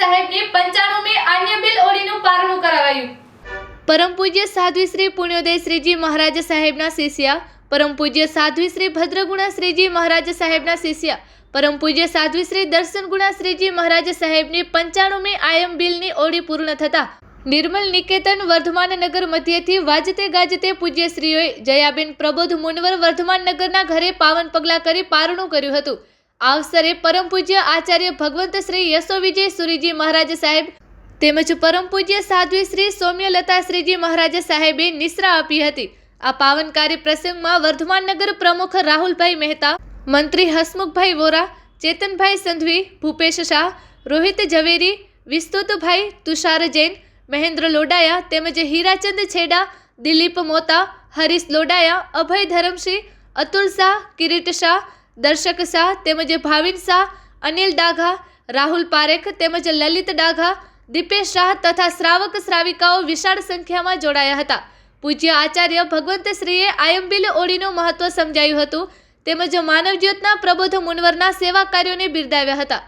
સાહેબને પંચાણુમી આન્ય બિલ ઓડીનું પારણું કરાવાયું. પરમ પૂજ્ય સાધ્વી શ્રી પુણ્યોદય શ્રીજી મહારાજ સાહેબના શિષ્યા, પરમ પૂજ્ય સાધ્વી શ્રી ભદ્રગુણા શ્રીજી મહારાજ સાહેબના શિષ્યા, પરમ પૂજ્ય સાધ્વી શ્રી દર્શન ગુણા શ્રીજી મહારાજ સાહેબની પંચાણુમી આયમ બિલની ઓડી પૂર્ણ થતા નિર્મલ નિકેતન વર્ધમાન નગર મધ્યથી વાજતે ગાજતે પૂજ્યશ્રીઓએ જયાબેન પ્રબોધ મુનવર વર્ધમાન નગરના ઘરે પાવન પગલાં કરી પારણું કર્યું હતું. આ અવસરે પરમ પૂજ્ય આચાર્ય ભગવંત શ્રી યશો વિજય સુરીજી મહારાજ સાહેબ તેમજ પરમ પૂજ્ય સાધ્વી શ્રી સૌમ્યલતા શ્રીજી મહારાજ સાહેબે નિશ્રા આપી હતી. આ પાવનકારી પ્રસંગમાં વર્ધમાન નગર પ્રમુખ રાહુલભાઈ મહેતા, મંત્રી હસમુખભાઈ વોરા, ચેતનભાઈ સંધવી, ભૂપેશ શાહ, રોહિત ઝવેરી, વિસ્તુતભાઈ તુષાર જૈન, મહેન્દ્ર લોડાયા તેમજ હીરાચંદ છેડા, દિલીપ મોતા, હરીશ લોડાયા, અભય ધરમસિંહ, અતુલ શાહ, કિરીટ શાહ દર્શક શાહ તેમજ ભાવિન શાહ, અનિલ ડાઘા, રાહુલ પારેખ તેમજ લલિત ડાઘા, દીપેશ શાહ તથા શ્રાવક શ્રાવિકાઓ વિશાળ સંખ્યામાં જોડાયા હતા. પૂજ્ય આચાર્ય ભગવંતશ્રીએ આયંબિલ ઓળીનું મહત્વ સમજાયું હતું તેમજ માનવજ્યોતના પ્રબોધ મુનવરના સેવા કાર્યોને બિરદાવ્યા હતા.